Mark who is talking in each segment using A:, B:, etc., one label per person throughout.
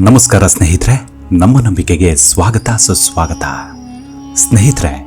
A: ನಮಸ್ಕಾರ ಸ್ನೇಹಿತರೆ, ನಮ್ಮ ನಂಬಿಕೆಗೆ ಸ್ವಾಗತ, ಸುಸ್ವಾಗತ. ಸ್ನೇಹಿತರೆ,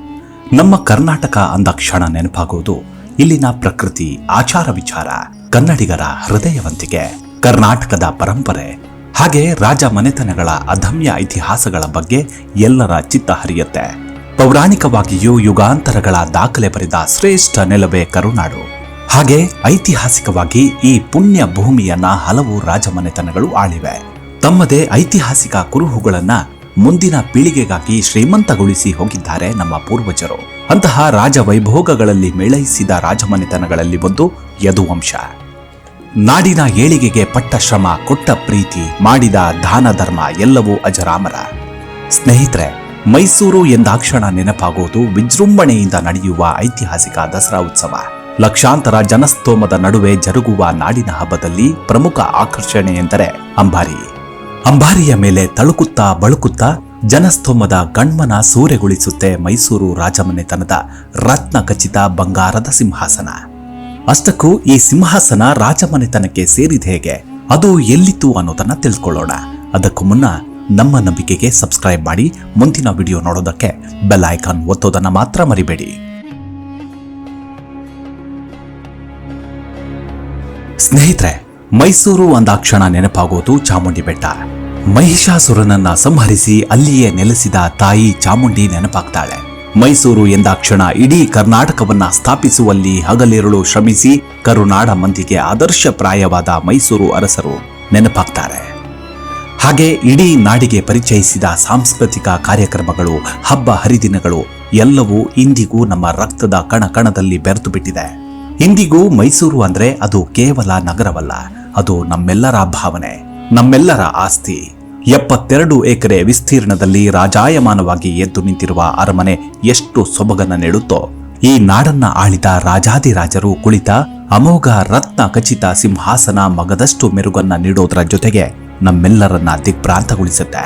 A: ನಮ್ಮ ಕರ್ನಾಟಕ ಅಂದಾಕ್ಷಣ ನೆನಪಾಗುವುದು ಇಲ್ಲಿನ ಪ್ರಕೃತಿ, ಆಚಾರ ವಿಚಾರ, ಕನ್ನಡಿಗರ ಹೃದಯವಂತಿಕೆ, ಕರ್ನಾಟಕದ ಪರಂಪರೆ, ಹಾಗೆ ರಾಜ ಮನೆತನಗಳ ಅದಮ್ಯ ಇತಿಹಾಸಗಳ ಬಗ್ಗೆ ಎಲ್ಲರ ಚಿತ್ತ ಹರಿಯುತ್ತೆ. ಪೌರಾಣಿಕವಾಗಿಯೂ ಯುಗಾಂತರಗಳ ದಾಖಲೆ ಬರೆದ ಶ್ರೇಷ್ಠ ನೆಲವೇ ಕರುನಾಡು. ಹಾಗೆ ಐತಿಹಾಸಿಕವಾಗಿ ಈ ಪುಣ್ಯ ಭೂಮಿಯನ್ನ ಹಲವು ರಾಜಮನೆತನಗಳು ಆಳಿವೆ. ತಮ್ಮದೇ ಐತಿಹಾಸಿಕ ಕುರುಹುಗಳನ್ನ ಮುಂದಿನ ಪೀಳಿಗೆಗಾಗಿ ಶ್ರೀಮಂತಗೊಳಿಸಿ ಹೋಗಿದ್ದಾರೆ ನಮ್ಮ ಪೂರ್ವಜರು. ಅಂತಹ ರಾಜ ವೈಭೋಗಗಳಲ್ಲಿ ಮೇಳೈಸಿದ ರಾಜಮನೆತನಗಳಲ್ಲಿ ಒಂದು ಯದುವಂಶ. ನಾಡಿನ ಏಳಿಗೆಗೆ ಪಟ್ಟ ಶ್ರಮ, ಕೊಟ್ಟ ಪ್ರೀತಿ, ಮಾಡಿದ ದಾನ ಧರ್ಮ ಎಲ್ಲವೂ ಅಜರಾಮರ. ಸ್ನೇಹಿತರೆ, ಮೈಸೂರು ಎಂದಾಕ್ಷಣ ನೆನಪಾಗುವುದು ವಿಜೃಂಭಣೆಯಿಂದ ನಡೆಯುವ ಐತಿಹಾಸಿಕ ದಸರಾ ಉತ್ಸವ. ಲಕ್ಷಾಂತರ ಜನಸ್ತೋಮದ ನಡುವೆ ಜರುಗುವ ನಾಡಿನ ಹಬ್ಬದಲ್ಲಿ ಪ್ರಮುಖ ಆಕರ್ಷಣೆ ಎಂದರೆ ಅಂಬಾರಿ. ಅಂಬಾರಿಯ ಮೇಲೆ ತಳುಕುತ್ತಾ ಬಳುಕುತ್ತಾ ಜನಸ್ತೋಮದ ಗಣ್ಮನ ಸೂರೆಗೊಳಿಸುತ್ತೆ ಮೈಸೂರು ರಾಜಮನೆತನದ ರತ್ನ ಖಚಿತ ಬಂಗಾರದ ಸಿಂಹಾಸನ. ಅಷ್ಟಕ್ಕೂ ಈ ಸಿಂಹಾಸನ ರಾಜಮನೆತನಕ್ಕೆ ಸೇರಿದ ಹೇಗೆ? ಅದು ಎಲ್ಲಿತ್ತು ಅನ್ನೋದನ್ನ ತಿಳ್ಕೊಳ್ಳೋಣ. ಅದಕ್ಕೂ ಮುನ್ನ ನಮ್ಮ ನಂಬಿಕೆಗೆ ಸಬ್ಸ್ಕ್ರೈಬ್ ಮಾಡಿ ಮುಂದಿನ ವಿಡಿಯೋ ನೋಡೋದಕ್ಕೆ ಬೆಲ್ ಐಕಾನ್ ಒತ್ತೋದನ್ನ ಮಾತ್ರ ಮರಿಬೇಡಿ. ಸ್ನೇಹಿತರೆ ಮೈಸೂರು ಅಂದಾಕ್ಷಣ ನೆನಪಾಗೋದು ಚಾಮುಂಡಿ ಬೆಟ್ಟ. ಮಹಿಷಾಸುರನನ್ನ ಸಂಹರಿಸಿ ಅಲ್ಲಿಯೇ ನೆಲೆಸಿದ ತಾಯಿ ಚಾಮುಂಡಿ ನೆನಪಾಗ್ತಾಳೆ. ಮೈಸೂರು ಎಂದಾಕ್ಷಣ ಇಡೀ ಕರ್ನಾಟಕವನ್ನ ಸ್ಥಾಪಿಸುವಲ್ಲಿ ಹಗಲಿರುಳು ಶ್ರಮಿಸಿ ಕರುನಾಡ ಮಂದಿಗೆ ಆದರ್ಶಪ್ರಾಯವಾದ ಮೈಸೂರು ಅರಸರು ನೆನಪಾಗ್ತಾರೆ. ಹಾಗೆ ಇಡೀ ನಾಡಿಗೆ ಪರಿಚಯಿಸಿದ ಸಾಂಸ್ಕೃತಿಕ ಕಾರ್ಯಕ್ರಮಗಳು, ಹಬ್ಬ ಹರಿದಿನಗಳು ಎಲ್ಲವೂ ಇಂದಿಗೂ ನಮ್ಮ ರಕ್ತದ ಕಣ ಕಣದಲ್ಲಿ ಬೆರೆತು ಇಂದಿಗೂ ಮೈಸೂರು ಅಂದ್ರೆ ಅದು ಕೇವಲ ನಗರವಲ್ಲ ಅದು ನಮ್ಮೆಲ್ಲರ ಭಾವನೆ, ನಮ್ಮೆಲ್ಲರ ಆಸ್ತಿ. ಎಪ್ಪತ್ತೆರಡು ಎಕರೆ ವಿಸ್ತೀರ್ಣದಲ್ಲಿ ರಾಜಾಯಮಾನವಾಗಿ ಎದ್ದು ನಿಂತಿರುವ ಅರಮನೆ ಎಷ್ಟು ಸೊಬಗನ್ನ ನೀಡುತ್ತೋ, ಈ ನಾಡನ್ನ ಆಳಿದ ರಾಜಾದಿರಾಜರು ಕುಳಿತ ಅಮೋಘ ರತ್ನ ಖಚಿತ ಸಿಂಹಾಸನ ಮಗದಷ್ಟು ಮೆರುಗನ್ನ ನೀಡೋದರ ಜೊತೆಗೆ ನಮ್ಮೆಲ್ಲರನ್ನ ದಿಗ್ಭ್ರಾಂತಗೊಳಿಸುತ್ತೆ.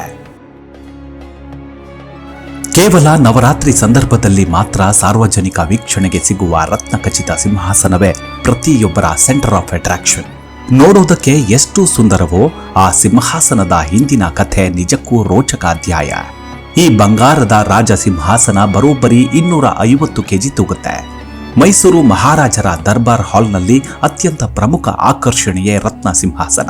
A: ಕೇವಲ ನವರಾತ್ರಿ ಸಂದರ್ಭದಲ್ಲಿ ಮಾತ್ರ ಸಾರ್ವಜನಿಕ ವೀಕ್ಷಣೆಗೆ ಸಿಗುವ ರತ್ನ ಖಚಿತ ಸಿಂಹಾಸನವೇ ಪ್ರತಿಯೊಬ್ಬರ ಸೆಂಟರ್ ಆಫ್ ಅಟ್ರಾಕ್ಷನ್ ನೋಡೋದಕ್ಕೆ ಎಷ್ಟು ಸುಂದರವೋ ಆ ಸಿಂಹಾಸನದ ಹಿಂದಿನ ಕಥೆ ನಿಜಕ್ಕೂ ರೋಚಕ ಅಧ್ಯಾಯ ಈ ಬಂಗಾರದ ರಾಜ ಸಿಂಹಾಸನ ಬರೋಬ್ಬರಿ ಇನ್ನೂರ ಐವತ್ತು ಕೆಜಿ ತೂಗುತ್ತೆ. ಮೈಸೂರು ಮಹಾರಾಜರ ದರ್ಬಾರ್ ಹಾಲ್ನಲ್ಲಿ ಅತ್ಯಂತ ಪ್ರಮುಖ ಆಕರ್ಷಣೆಯೇ ರತ್ನ ಸಿಂಹಾಸನ.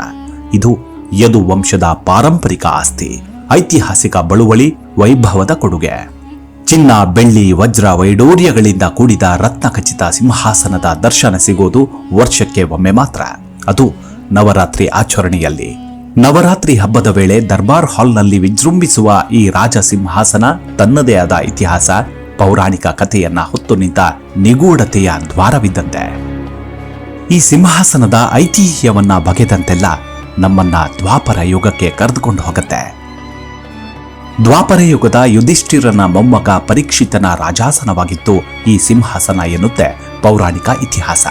A: ಇದು ಯದು ವಂಶದ ಪಾರಂಪರಿಕ ಆಸ್ತಿ, ಐತಿಹಾಸಿಕ ಬಳುವಳಿ, ವೈಭವದ ಕೊಡುಗೆ. ಚಿನ್ನ, ಬೆಳ್ಳಿ, ವಜ್ರ, ವೈಡೂರ್ಯಗಳಿಂದ ಕೂಡಿದ ರತ್ನ ಖಚಿತ ಸಿಂಹಾಸನದ ದರ್ಶನ ಸಿಗೋದು ವರ್ಷಕ್ಕೆ ಒಮ್ಮೆ ಮಾತ್ರ. ಅದು ನವರಾತ್ರಿ ಆಚರಣೆಯಲ್ಲಿ. ನವರಾತ್ರಿ ಹಬ್ಬದ ವೇಳೆ ದರ್ಬಾರ್ ಹಾಲ್ನಲ್ಲಿ ವಿಜೃಂಭಿಸುವ ಈ ರಾಜ ಸಿಂಹಾಸನ ತನ್ನದೇ ಆದ ಇತಿಹಾಸ, ಪೌರಾಣಿಕ ಕಥೆಯನ್ನ ಹೊತ್ತು ನಿಂತ ನಿಗೂಢತೆಯ ದ್ವಾರವಿದ್ದಂತೆ. ಈ ಸಿಂಹಾಸನದ ಐತಿಹ್ಯವನ್ನ ಬಗೆದಂತೆಲ್ಲ ನಮ್ಮನ್ನ ದ್ವಾಪರ ಯುಗಕ್ಕೆ ಕರೆದುಕೊಂಡು ಹೋಗುತ್ತೆ. ದ್ವಾಪರ ಯುಗದ ಯುಧಿಷ್ಠಿರನ ಮೊಮ್ಮಗ ಪರೀಕ್ಷಿತನ ರಾಜಾಸನವಾಗಿತ್ತು ಈ ಸಿಂಹಾಸನ ಎನ್ನುತ್ತೆ ಪೌರಾಣಿಕ ಇತಿಹಾಸ.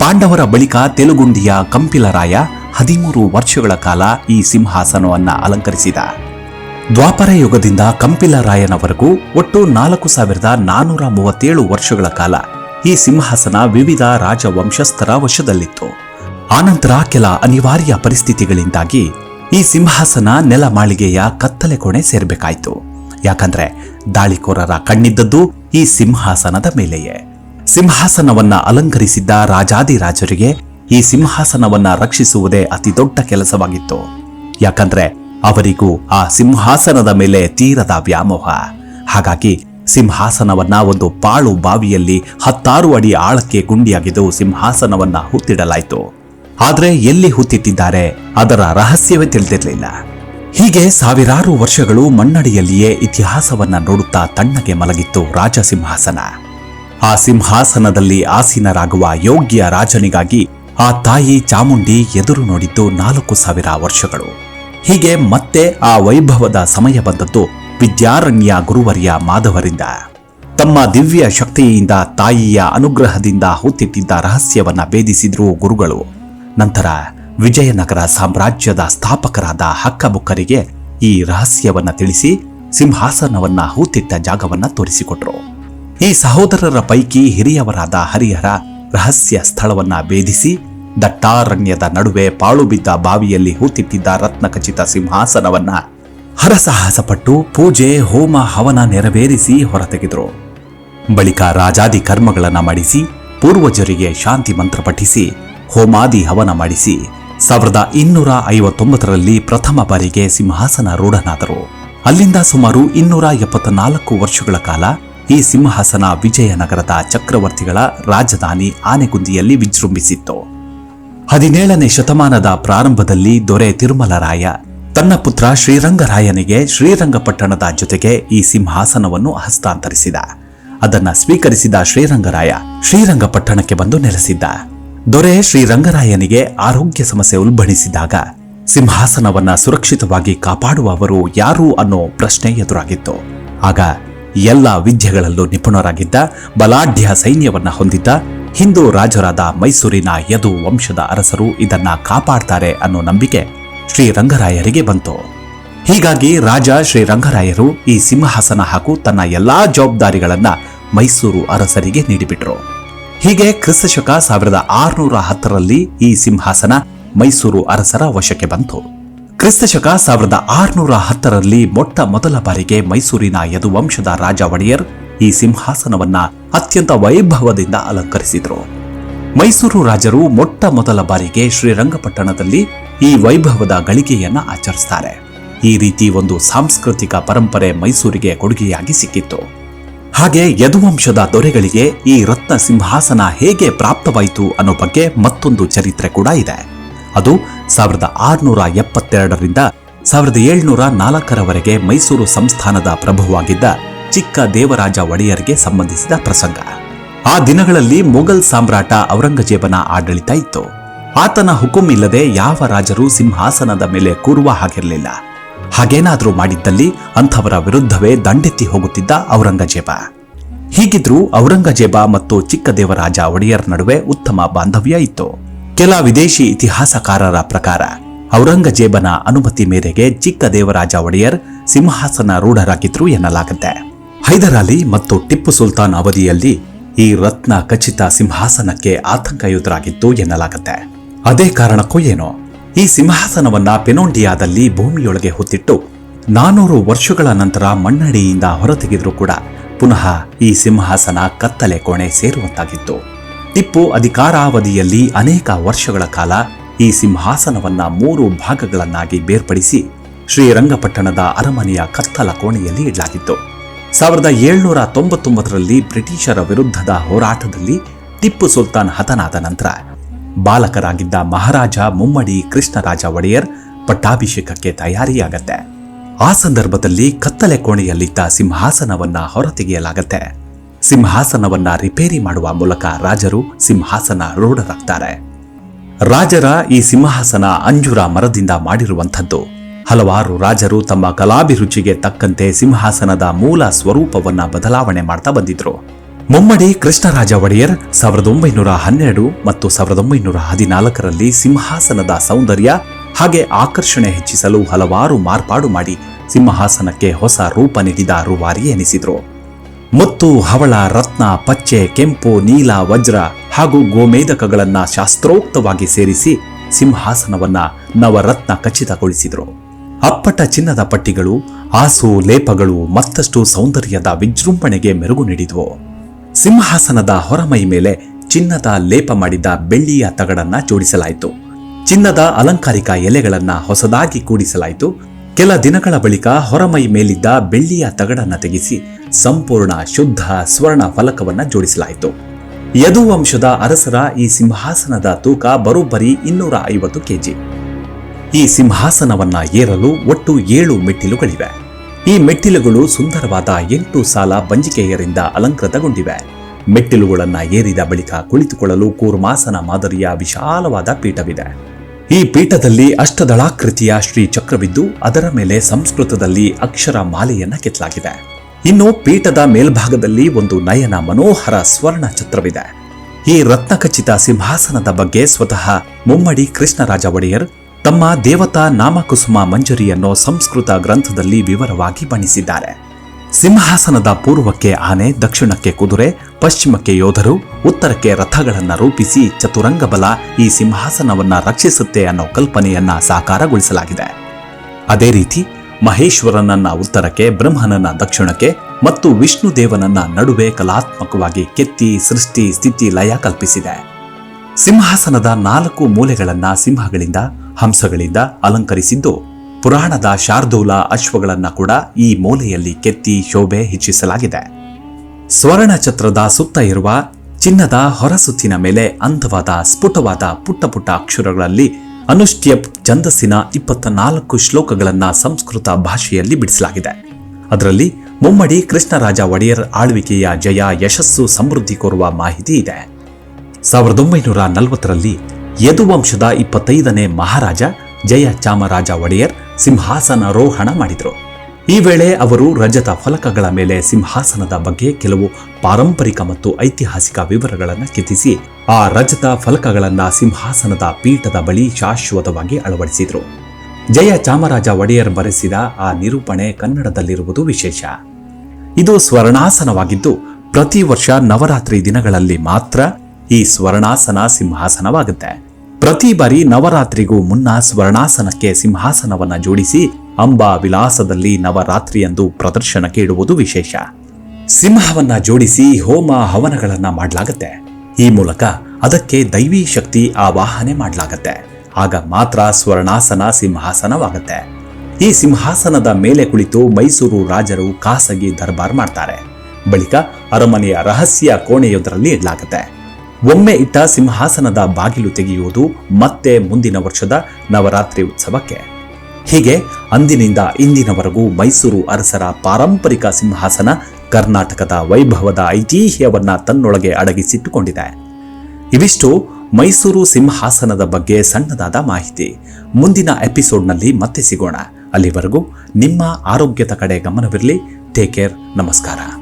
A: ಪಾಂಡವರ ಬಳಿಕ ತೆಲುಗುಂಡಿಯ ಕಂಪಿಲರಾಯ ಹದಿಮೂರು ವರ್ಷಗಳ ಕಾಲ ಈ ಸಿಂಹಾಸನವನ್ನ ಅಲಂಕರಿಸಿದ. ದ್ವಾಪರ ಯುಗದಿಂದ ಕಂಪಿಲರಾಯನವರೆಗೂ ಒಟ್ಟು ನಾಲ್ಕು ಸಾವಿರದ ನಾನೂರ ಮೂವತ್ತೇಳು ವರ್ಷಗಳ ಕಾಲ ಈ ಸಿಂಹಾಸನ ವಿವಿಧ ರಾಜವಂಶಸ್ಥರ ವಶದಲ್ಲಿತ್ತು. ಆನಂತರ ಕೆಲ ಅನಿವಾರ್ಯ ಪರಿಸ್ಥಿತಿಗಳಿಂದಾಗಿ ಈ ಸಿಂಹಾಸನ ನೆಲಮಾಳಿಗೆಯ ಕತ್ತಲೆ ಕೋಣೆ ಸೇರಬೇಕಾಯಿತು. ಯಾಕಂದ್ರೆ ದಾಳಿಕೋರರ ಕಣ್ಣಿದ್ದದ್ದು ಈ ಸಿಂಹಾಸನದ ಮೇಲೆಯೇ. ಸಿಂಹಾಸನವನ್ನ ಅಲಂಕರಿಸಿದ್ದ ರಾಜಾದಿರಾಜರಿಗೆ ಈ ಸಿಂಹಾಸನವನ್ನ ರಕ್ಷಿಸುವುದೇ ಅತಿ ದೊಡ್ಡ ಕೆಲಸವಾಗಿತ್ತು. ಯಾಕಂದ್ರೆ ಅವರಿಗೂ ಆ ಸಿಂಹಾಸನದ ಮೇಲೆ ತೀರದ ವ್ಯಾಮೋಹ. ಹಾಗಾಗಿ ಸಿಂಹಾಸನವನ್ನ ಒಂದು ಪಾಳು ಬಾವಿಯಲ್ಲಿ ಹತ್ತಾರು ಅಡಿ ಆಳಕ್ಕೆ ಗುಂಡಿಯಾಗಿದ್ದು ಸಿಂಹಾಸನವನ್ನ ಹುತ್ತಿಡಲಾಯಿತು. ಆದ್ರೆ ಎಲ್ಲಿ ಹುತ್ತಿಟ್ಟಿದ್ದಾರೆ ಅದರ ರಹಸ್ಯವೇ ತಿಳಿದಿರಲಿಲ್ಲ. ಹೀಗೆ ಸಾವಿರಾರು ವರ್ಷಗಳು ಮಣ್ಣಡಿಯಲ್ಲಿಯೇ ಇತಿಹಾಸವನ್ನ ನೋಡುತ್ತಾ ತಣ್ಣಗೆ ಮಲಗಿತ್ತು ರಾಜ ಸಿಂಹಾಸನ ಆ ಸಿಂಹಾಸನದಲ್ಲಿ ಆಸೀನರಾಗುವ ಯೋಗ್ಯ ರಾಜನಿಗಾಗಿ ಆ ತಾಯಿ ಚಾಮುಂಡಿ ಎದುರು ನೋಡಿದ್ದು ನಾಲ್ಕು ಸಾವಿರ ವರ್ಷಗಳು. ಹೀಗೆ ಮತ್ತೆ ಆ ವೈಭವದ ಸಮಯ ಬಂದದ್ದು ವಿದ್ಯಾರಣ್ಯ ಗುರುವರ್ಯ ಮಾಧವರಿಂದ. ತಮ್ಮ ದಿವ್ಯ ಶಕ್ತಿಯಿಂದ ತಾಯಿಯ ಅನುಗ್ರಹದಿಂದ ಹುತ್ತಿಟ್ಟಿದ್ದ ರಹಸ್ಯವನ್ನ ಭೇದಿಸಿದ್ರು ಗುರುಗಳು. ನಂತರ ವಿಜಯನಗರ ಸಾಮ್ರಾಜ್ಯದ ಸ್ಥಾಪಕರಾದ ಹಕ್ಕಬುಕ್ಕರಿಗೆ ಈ ರಹಸ್ಯವನ್ನ ತಿಳಿಸಿ ಸಿಂಹಾಸನವನ್ನ ಹೂತಿಟ್ಟ ಜಾಗವನ್ನ ತೋರಿಸಿಕೊಟ್ರು. ಈ ಸಹೋದರರ ಪೈಕಿ ಹಿರಿಯವರಾದ ಹರಿಹರ ರಹಸ್ಯ ಸ್ಥಳವನ್ನ ಭೇದಿಸಿ ದಟ್ಟಾರಣ್ಯದ ನಡುವೆ ಪಾಳುಬಿದ್ದ ಬಾವಿಯಲ್ಲಿ ಹೂತಿಟ್ಟಿದ್ದ ರತ್ನಖಚಿತ ಸಿಂಹಾಸನವನ್ನ ಹರಸಾಹಸಪಟ್ಟು ಪೂಜೆ, ಹೋಮ, ಹವನ ನೆರವೇರಿಸಿ ಹೊರತೆಗೆದರು. ಬಳಿಕ ರಾಜಾದಿ ಕರ್ಮಗಳನ್ನ ಮಾಡಿಸಿ, ಪೂರ್ವಜರಿಗೆ ಶಾಂತಿ ಮಂತ್ರ ಪಠಿಸಿ, ಹೋಮಾದಿ ಹವನ ಮಾಡಿಸಿ ಸಾವಿರದ ಇನ್ನೂರ ಐವತ್ತೊಂಬತ್ತರಲ್ಲಿ ಪ್ರಥಮ ಬಾರಿಗೆ ಸಿಂಹಾಸನ ರೂಢನಾದರು. ಅಲ್ಲಿಂದ ಸುಮಾರು ಇನ್ನೂರ ಎಪ್ಪತ್ನಾಲ್ಕು ವರ್ಷಗಳ ಕಾಲ ಈ ಸಿಂಹಾಸನ ವಿಜಯನಗರದ ಚಕ್ರವರ್ತಿಗಳ ರಾಜಧಾನಿ ಆನೆಗುಂದಿಯಲ್ಲಿ ವಿಜೃಂಭಿಸಿತ್ತು. ಹದಿನೇಳನೇ ಶತಮಾನದ ಪ್ರಾರಂಭದಲ್ಲಿ ದೊರೆ ತಿರುಮಲರಾಯ ತನ್ನ ಪುತ್ರ ಶ್ರೀರಂಗರಾಯನಿಗೆ ಶ್ರೀರಂಗಪಟ್ಟಣದ ಜೊತೆಗೆ ಈ ಸಿಂಹಾಸನವನ್ನು ಹಸ್ತಾಂತರಿಸಿದ. ಅದನ್ನ ಸ್ವೀಕರಿಸಿದ ಶ್ರೀರಂಗರಾಯ ಶ್ರೀರಂಗಪಟ್ಟಣಕ್ಕೆ ಬಂದು ನೆಲೆಸಿದ್ದ. ದೊರೆ ಶ್ರೀರಂಗರಾಯನಿಗೆ ಆರೋಗ್ಯ ಸಮಸ್ಯೆ ಉಲ್ಬಣಿಸಿದಾಗ ಸಿಂಹಾಸನವನ್ನ ಸುರಕ್ಷಿತವಾಗಿ ಕಾಪಾಡುವವರು ಯಾರು ಅನ್ನೋ ಪ್ರಶ್ನೆ ಎದುರಾಗಿತ್ತು. ಆಗ ಎಲ್ಲ ವಿದ್ಯೆಗಳಲ್ಲೂ ನಿಪುಣರಾಗಿದ್ದ ಬಲಾಢ್ಯ ಸೈನ್ಯವನ್ನ ಹೊಂದಿದ್ದ ಹಿಂದೂ ರಾಜರಾದ ಮೈಸೂರಿನ ಯದು ವಂಶದ ಅರಸರು ಇದನ್ನ ಕಾಪಾಡ್ತಾರೆ ಅನ್ನೋ ನಂಬಿಕೆ ಶ್ರೀರಂಗರಾಯರಿಗೆ ಬಂತು. ಹೀಗಾಗಿ ರಾಜ ಶ್ರೀರಂಗರಾಯರು ಈ ಸಿಂಹಾಸನ ಹಾಗೂ ತನ್ನ ಎಲ್ಲಾ ಜವಾಬ್ದಾರಿಗಳನ್ನ ಮೈಸೂರು ಅರಸರಿಗೆ ನೀಡಿಬಿಟ್ರು. ಹೀಗೆ ಕ್ರಿಸ್ತಶಕ ಸಾವಿರದ ಆರುನೂರ ಹತ್ತರಲ್ಲಿ ಈ ಸಿಂಹಾಸನ ಮೈಸೂರು ಅರಸರ ವಶಕ್ಕೆ ಬಂತು. ಕ್ರಿಸ್ತಶಕ ಸಾವಿರದ ಆರುನೂರ ಹತ್ತರಲ್ಲಿ ಮೊಟ್ಟ ಮೊದಲ ಬಾರಿಗೆ ಮೈಸೂರಿನ ಯದುವಂಶದ ರಾಜ ಒಡೆಯರ್ ಈ ಸಿಂಹಾಸನವನ್ನ ಅತ್ಯಂತ ವೈಭವದಿಂದ ಅಲಂಕರಿಸಿದರು. ಮೈಸೂರು ರಾಜರು ಮೊಟ್ಟ ಮೊದಲ ಬಾರಿಗೆ ಶ್ರೀರಂಗಪಟ್ಟಣದಲ್ಲಿ ಈ ವೈಭವದ ಗಳಿಗೆಯನ್ನ ಆಚರಿಸ್ತಾರೆ. ಈ ರೀತಿ ಒಂದು ಸಾಂಸ್ಕೃತಿಕ ಪರಂಪರೆ ಮೈಸೂರಿಗೆ ಕೊಡುಗೆಯಾಗಿ ಸಿಕ್ಕಿತ್ತು. ಹಾಗೆ ಯದುವಂಶದ ದೊರೆಗಳಿಗೆ ಈ ರತ್ನ ಸಿಂಹಾಸನ ಹೇಗೆ ಪ್ರಾಪ್ತವಾಯಿತು ಅನ್ನೋ ಬಗ್ಗೆ ಮತ್ತೊಂದು ಚರಿತ್ರೆ ಕೂಡ ಇದೆ. ಅದು ಸಾವಿರದ ಆರುನೂರ ಎಪ್ಪತ್ತೆರಡರಿಂದ ಸಾವಿರದ ಏಳ್ನೂರ ನಾಲ್ಕರವರೆಗೆ ಮೈಸೂರು ಸಂಸ್ಥಾನದ ಪ್ರಭುವಾಗಿದ್ದ ಚಿಕ್ಕ ದೇವರಾಜ ಒಡೆಯರ್ಗೆ ಸಂಬಂಧಿಸಿದ ಪ್ರಸಂಗ. ಆ ದಿನಗಳಲ್ಲಿ ಮೊಘಲ್ ಸಾಮ್ರಾಟ ಔರಂಗಜೇಬನ ಆಡಳಿತ ಇತ್ತು. ಆತನ ಹುಕುಂ ಇಲ್ಲದೆ ಯಾವ ರಾಜರು ಸಿಂಹಾಸನದ ಮೇಲೆ ಕೂರುವ ಹಾಗಿರಲಿಲ್ಲ. ಹಾಗೇನಾದರೂ ಮಾಡಿದ್ದಲ್ಲಿ ಅಂಥವರ ವಿರುದ್ಧವೇ ದಂಡೆತ್ತಿ ಹೋಗುತ್ತಿದ್ದ ಔರಂಗಜೇಬ. ಹೀಗಿದ್ರೂ ಔರಂಗಜೇಬ ಮತ್ತು ಚಿಕ್ಕದೇವರಾಜ ಒಡೆಯರ್ ನಡುವೆ ಉತ್ತಮ ಬಾಂಧವ್ಯ ಇತ್ತು. ಕೆಲ ವಿದೇಶಿ ಇತಿಹಾಸಕಾರರ ಪ್ರಕಾರ, ಔರಂಗಜೇಬನ ಅನುಮತಿ ಮೇರೆಗೆ ಚಿಕ್ಕದೇವರಾಜ ಒಡೆಯರ್ ಸಿಂಹಾಸನ ರೂಢರಾಗಿದ್ರು ಎನ್ನಲಾಗುತ್ತೆ. ಹೈದರಾಲಿ ಮತ್ತು ಟಿಪ್ಪು ಸುಲ್ತಾನ್ ಅವಧಿಯಲ್ಲಿ ಈ ರತ್ನ ಖಚಿತ ಸಿಂಹಾಸನಕ್ಕೆ ಆತಂಕ ಎದುರಾಗಿತ್ತು ಎನ್ನಲಾಗುತ್ತೆ. ಅದೇ ಕಾರಣಕ್ಕೂ ಏನೋ, ಈ ಸಿಂಹಾಸನವನ್ನ ಪೆನೋಂಡಿಯಾದಲ್ಲಿ ಭೂಮಿಯೊಳಗೆ ಹೊತ್ತಿಟ್ಟು ನಾನೂರು ವರ್ಷಗಳ ನಂತರ ಮಣ್ಣಡಿಯಿಂದ ಹೊರತೆಗೆದರೂ ಕೂಡ ಪುನಃ ಈ ಸಿಂಹಾಸನ ಕತ್ತಲೆ ಕೋಣೆ ಸೇರುವಂತಾಗಿತ್ತು. ಟಿಪ್ಪು ಅಧಿಕಾರಾವಧಿಯಲ್ಲಿ ಅನೇಕ ವರ್ಷಗಳ ಕಾಲ ಈ ಸಿಂಹಾಸನವನ್ನ ಮೂರು ಭಾಗಗಳನ್ನಾಗಿ ಬೇರ್ಪಡಿಸಿ ಶ್ರೀರಂಗಪಟ್ಟಣದ ಅರಮನೆಯ ಕತ್ತಲ ಕೋಣೆಯಲ್ಲಿ ಇಡಲಾಗಿತ್ತು. ಸಾವಿರದ ಏಳ್ನೂರ ತೊಂಬತ್ತೊಂಬತ್ತರಲ್ಲಿ ಬ್ರಿಟಿಷರ ವಿರುದ್ಧದ ಹೋರಾಟದಲ್ಲಿ ಟಿಪ್ಪು ಸುಲ್ತಾನ್ ಹತನಾದ ನಂತರ ಬಾಲಕರಾಗಿದ್ದ ಮಹಾರಾಜ ಮುಮ್ಮಡಿ ಕೃಷ್ಣರಾಜ ಒಡೆಯರ್ ಪಟ್ಟಾಭಿಷೇಕಕ್ಕೆ ತಯಾರಿಯಾಗತ್ತೆ. ಆ ಸಂದರ್ಭದಲ್ಲಿ ಕತ್ತಲೆ ಕೋಣೆಯಲ್ಲಿದ್ದ ಸಿಂಹಾಸನವನ್ನ ಹೊರತೆಗೆಯಲಾಗತ್ತೆ. ಸಿಂಹಾಸನವನ್ನ ರಿಪೇರಿ ಮಾಡುವ ಮೂಲಕ ರಾಜರು ಸಿಂಹಾಸನ ರೂಢರಾಗ್ತಾರೆ ರಾಜರ ಈ ಸಿಂಹಾಸನ ಅಂಜುರ ಮರದಿಂದ ಮಾಡಿರುವಂಥದ್ದು. ಹಲವಾರು ರಾಜರು ತಮ್ಮ ಕಲಾಭಿರುಚಿಗೆ ತಕ್ಕಂತೆ ಸಿಂಹಾಸನದ ಮೂಲ ಸ್ವರೂಪವನ್ನ ಬದಲಾವಣೆ ಮಾಡ್ತಾ ಬಂದಿದ್ರು. ಮುಮ್ಮಡಿ ಕೃಷ್ಣರಾಜ ಒಡೆಯರ್ ಸಾವಿರದ ಒಂಬೈನೂರ ಹನ್ನೆರಡು ಮತ್ತು ಸಾವಿರದ ಒಂಬೈನೂರ ಹದಿನಾಲ್ಕರಲ್ಲಿ ಸಿಂಹಾಸನದ ಸೌಂದರ್ಯ ಹಾಗೆ ಆಕರ್ಷಣೆ ಹೆಚ್ಚಿಸಲು ಹಲವಾರು ಮಾರ್ಪಾಡು ಮಾಡಿ ಸಿಂಹಾಸನಕ್ಕೆ ಹೊಸ ರೂಪ ನೀಡಿದ ರೂವಾರಿ ಎನಿಸಿದ್ರು. ಮುತ್ತು, ಹವಳ, ರತ್ನ, ಪಚ್ಚೆ, ಕೆಂಪು, ನೀಲ, ವಜ್ರ ಹಾಗೂ ಗೋಮೇಧಕಗಳನ್ನ ಶಾಸ್ತ್ರೋಕ್ತವಾಗಿ ಸೇರಿಸಿ ಸಿಂಹಾಸನವನ್ನ ನವರತ್ನ ಖಚಿತಗೊಳಿಸಿದರು. ಅಪ್ಪಟ ಚಿನ್ನದ ಪಟ್ಟಿಗಳು ಆಸು ಲೇಪಗಳು ಮತ್ತಷ್ಟು ಸೌಂದರ್ಯದ ವಿಜೃಂಭಣೆಗೆ ಮೆರುಗು ನೀಡಿದವು. ಸಿಂಹಾಸನದ ಹೊರಮೈ ಮೇಲೆ ಚಿನ್ನದ ಲೇಪ ಮಾಡಿದ ಬೆಳ್ಳಿಯ ತಗಡನ್ನ ಜೋಡಿಸಲಾಯಿತು. ಚಿನ್ನದ ಅಲಂಕಾರಿಕ ಎಲೆಗಳನ್ನ ಹೊಸದಾಗಿ ಕೂಡಿಸಲಾಯಿತು. ಕೆಲ ದಿನಗಳ ಬಳಿಕ ಹೊರಮೈ ಮೇಲಿದ್ದ ಬೆಳ್ಳಿಯ ತಗಡನ್ನ ತೆಗೆಸಿ ಸಂಪೂರ್ಣ ಶುದ್ಧ ಸ್ವರ್ಣ ಫಲಕವನ್ನ ಜೋಡಿಸಲಾಯಿತು. ಯದುವಂಶದ ಅರಸರ ಈ ಸಿಂಹಾಸನದ ತೂಕ ಬರೋಬ್ಬರಿ ಇನ್ನೂರ ಐವತ್ತು ಕೆಜಿ. ಈ ಸಿಂಹಾಸನವನ್ನ ಏರಲು ಒಟ್ಟು ಏಳು ಮೆಟ್ಟಿಲುಗಳಿವೆ. ಈ ಮೆಟ್ಟಿಲುಗಳು ಸುಂದರವಾದ ಎಂಟು ಸಾಲ ಬಂಜಿಕೆಯರಿಂದ ಅಲಂಕೃತಗೊಂಡಿವೆ. ಮೆಟ್ಟಿಲುಗಳನ್ನ ಏರಿದ ಬಳಿಕ ಕುಳಿತುಕೊಳ್ಳಲು ಕೂರ್ಮಾಸನ ಮಾದರಿಯ ವಿಶಾಲವಾದ ಪೀಠವಿದೆ. ಈ ಪೀಠದಲ್ಲಿ ಅಷ್ಟದಳಾಕೃತಿಯ ಶ್ರೀ ಚಕ್ರವಿದ್ದು ಅದರ ಮೇಲೆ ಸಂಸ್ಕೃತದಲ್ಲಿ ಅಕ್ಷರ ಮಾಲೆಯನ್ನ ಕೆತ್ತಲಾಗಿದೆ. ಇನ್ನು ಪೀಠದ ಮೇಲ್ಭಾಗದಲ್ಲಿ ಒಂದು ನಯನ ಮನೋಹರ ಸ್ವರ್ಣ ಛತ್ರವಿದೆ. ಈ ರತ್ನಖಚಿತ ಸಿಂಹಾಸನದ ಬಗ್ಗೆ ಸ್ವತಃ ಮುಮ್ಮಡಿ ಕೃಷ್ಣರಾಜ ಒಡೆಯರ್ ತಮ್ಮ ದೇವತಾ ನಾಮಕುಸುಮ ಮಂಜರಿಯನ್ನು ಸಂಸ್ಕೃತ ಗ್ರಂಥದಲ್ಲಿ ವಿವರವಾಗಿ ಬಣ್ಣಿಸಿದ್ದಾರೆ. ಸಿಂಹಾಸನದ ಪೂರ್ವಕ್ಕೆ ಆನೆ, ದಕ್ಷಿಣಕ್ಕೆ ಕುದುರೆ, ಪಶ್ಚಿಮಕ್ಕೆ ಯೋಧರು, ಉತ್ತರಕ್ಕೆ ರಥಗಳನ್ನು ರೂಪಿಸಿ ಚತುರಂಗಬಲ ಈ ಸಿಂಹಾಸನವನ್ನು ರಕ್ಷಿಸುತ್ತೆ ಅನ್ನೋ ಕಲ್ಪನೆಯನ್ನ ಸಾಕಾರಗೊಳಿಸಲಾಗಿದೆ. ಅದೇ ರೀತಿ ಮಹೇಶ್ವರನನ್ನ ಉತ್ತರಕ್ಕೆ, ಬ್ರಹ್ಮನನ್ನ ದಕ್ಷಿಣಕ್ಕೆ ಮತ್ತು ವಿಷ್ಣು ದೇವನನ್ನ ನಡುವೆ ಕಲಾತ್ಮಕವಾಗಿ ಕೆತ್ತಿ, ಸೃಷ್ಟಿ, ಸ್ಥಿತಿ, ಲಯ ಕಲ್ಪಿಸಿದೆ. ಸಿಂಹಾಸನದ ನಾಲ್ಕು ಮೂಲೆಗಳನ್ನ ಸಿಂಹಗಳಿಂದ, ಹಂಸಗಳಿಂದ ಅಲಂಕರಿಸಿದ್ದು, ಪುರಾಣದ ಶಾರ್ದೂಲ ಅಶ್ವಗಳನ್ನ ಕೂಡ ಈ ಮೂಲೆಯಲ್ಲಿ ಕೆತ್ತಿ ಶೋಭೆ ಹೆಚ್ಚಿಸಲಾಗಿದೆ. ಸ್ವರ್ಣ ಛತ್ರದ ಸುತ್ತ ಇರುವ ಚಿನ್ನದ ಹೊರಸುತ್ತಿನ ಮೇಲೆ ಅಂದವಾದ ಸ್ಫುಟವಾದ ಪುಟ್ಟ ಪುಟ್ಟ ಅಕ್ಷರಗಳಲ್ಲಿ ಅನುಷ್ಟ್ಯಪ್ ಛಂದಸ್ಸಿನ ಇಪ್ಪತ್ತ ನಾಲ್ಕು ಶ್ಲೋಕಗಳನ್ನ ಸಂಸ್ಕೃತ ಭಾಷೆಯಲ್ಲಿ ಬಿಡಿಸಲಾಗಿದೆ. ಅದರಲ್ಲಿ ಮುಮ್ಮಡಿ ಕೃಷ್ಣರಾಜ ಒಡೆಯರ್ ಆಳ್ವಿಕೆಯ ಜಯ, ಯಶಸ್ಸು, ಸಮೃದ್ಧಿ ಕೋರುವ ಮಾಹಿತಿ ಇದೆ. ಸಾವಿರದ ಒಂಬೈನೂರ ನಲವತ್ತರಲ್ಲಿ ಯದುವಂಶದ ಇಪ್ಪತ್ತೈದನೇ ಮಹಾರಾಜ ಜಯ ಚಾಮರಾಜ ಒಡೆಯರ್ ಸಿಂಹಾಸನಾರೋಹಣ ಮಾಡಿದರು. ಈ ವೇಳೆ ಅವರು ರಜತ ಫಲಕಗಳ ಮೇಲೆ ಸಿಂಹಾಸನದ ಬಗ್ಗೆ ಕೆಲವು ಪಾರಂಪರಿಕ ಮತ್ತು ಐತಿಹಾಸಿಕ ವಿವರಗಳನ್ನು ಕೆತ್ತಿಸಿ ಆ ರಜತ ಫಲಕಗಳನ್ನು ಸಿಂಹಾಸನದ ಪೀಠದ ಬಳಿ ಶಾಶ್ವತವಾಗಿ ಅಳವಡಿಸಿದರು. ಜಯ ಚಾಮರಾಜ ಒಡೆಯರ್ ಬರೆಸಿದ ಆ ನಿರೂಪಣೆ ಕನ್ನಡದಲ್ಲಿರುವುದು ವಿಶೇಷ. ಇದು ಸ್ವರ್ಣಾಸನವಾಗಿದ್ದು ಪ್ರತಿ ವರ್ಷ ನವರಾತ್ರಿ ದಿನಗಳಲ್ಲಿ ಮಾತ್ರ ಈ ಸ್ವರ್ಣಾಸನ ಸಿಂಹಾಸನವಾಗುತ್ತೆ. ಪ್ರತಿ ಬಾರಿ ನವರಾತ್ರಿಗೂ ಮುನ್ನ ಸ್ವರ್ಣಾಸನಕ್ಕೆ ಸಿಂಹಾಸನವನ್ನ ಜೋಡಿಸಿ ಅಂಬಾ ವಿಲಾಸದಲ್ಲಿ ನವರಾತ್ರಿಯಂದು ಪ್ರದರ್ಶನಕ್ಕೆ ಇಡುವುದು ವಿಶೇಷ. ಸಿಂಹವನ್ನ ಜೋಡಿಸಿ ಹೋಮ ಹವನಗಳನ್ನ ಮಾಡಲಾಗತ್ತೆ. ಈ ಮೂಲಕ ಅದಕ್ಕೆ ದೈವಿ ಶಕ್ತಿ ಆವಾಹನೆ ಮಾಡಲಾಗತ್ತೆ. ಆಗ ಮಾತ್ರ ಸ್ವರ್ಣಾಸನ ಸಿಂಹಾಸನವಾಗತ್ತೆ. ಈ ಸಿಂಹಾಸನದ ಮೇಲೆ ಕುಳಿತು ಮೈಸೂರು ರಾಜರು ಖಾಸಗಿ ದರ್ಬಾರ್ ಮಾಡ್ತಾರೆ. ಬಳಿಕ ಅರಮನೆಯ ರಹಸ್ಯ ಕೋಣೆಯೊಂದರಲ್ಲಿ ಇಡಲಾಗತ್ತೆ. ಒಮ್ಮೆ ಇಟ್ಟ ಸಿಂಹಾಸನದ ಬಾಗಿಲು ತೆಗೆಯುವುದು ಮತ್ತೆ ಮುಂದಿನ ವರ್ಷದ ನವರಾತ್ರಿ ಉತ್ಸವಕ್ಕೆ. ಹೀಗೆ ಅಂದಿನಿಂದ ಇಂದಿನವರೆಗೂ ಮೈಸೂರು ಅರಸರ ಪಾರಂಪರಿಕ ಸಿಂಹಾಸನ ಕರ್ನಾಟಕದ ವೈಭವದ ಐತಿಹ್ಯವನ್ನ ತನ್ನೊಳಗೆ ಅಡಗಿಸಿಟ್ಟುಕೊಂಡಿದೆ. ಇವಿಷ್ಟು ಮೈಸೂರು ಸಿಂಹಾಸನದ ಬಗ್ಗೆ ಸಣ್ಣದಾದ ಮಾಹಿತಿ. ಮುಂದಿನ ಎಪಿಸೋಡ್ನಲ್ಲಿ ಮತ್ತೆ ಸಿಗೋಣ. ಅಲ್ಲಿವರೆಗೂ ನಿಮ್ಮ ಆರೋಗ್ಯದ ಕಡೆ ಗಮನವಿರಲಿ. Take care. ನಮಸ್ಕಾರ.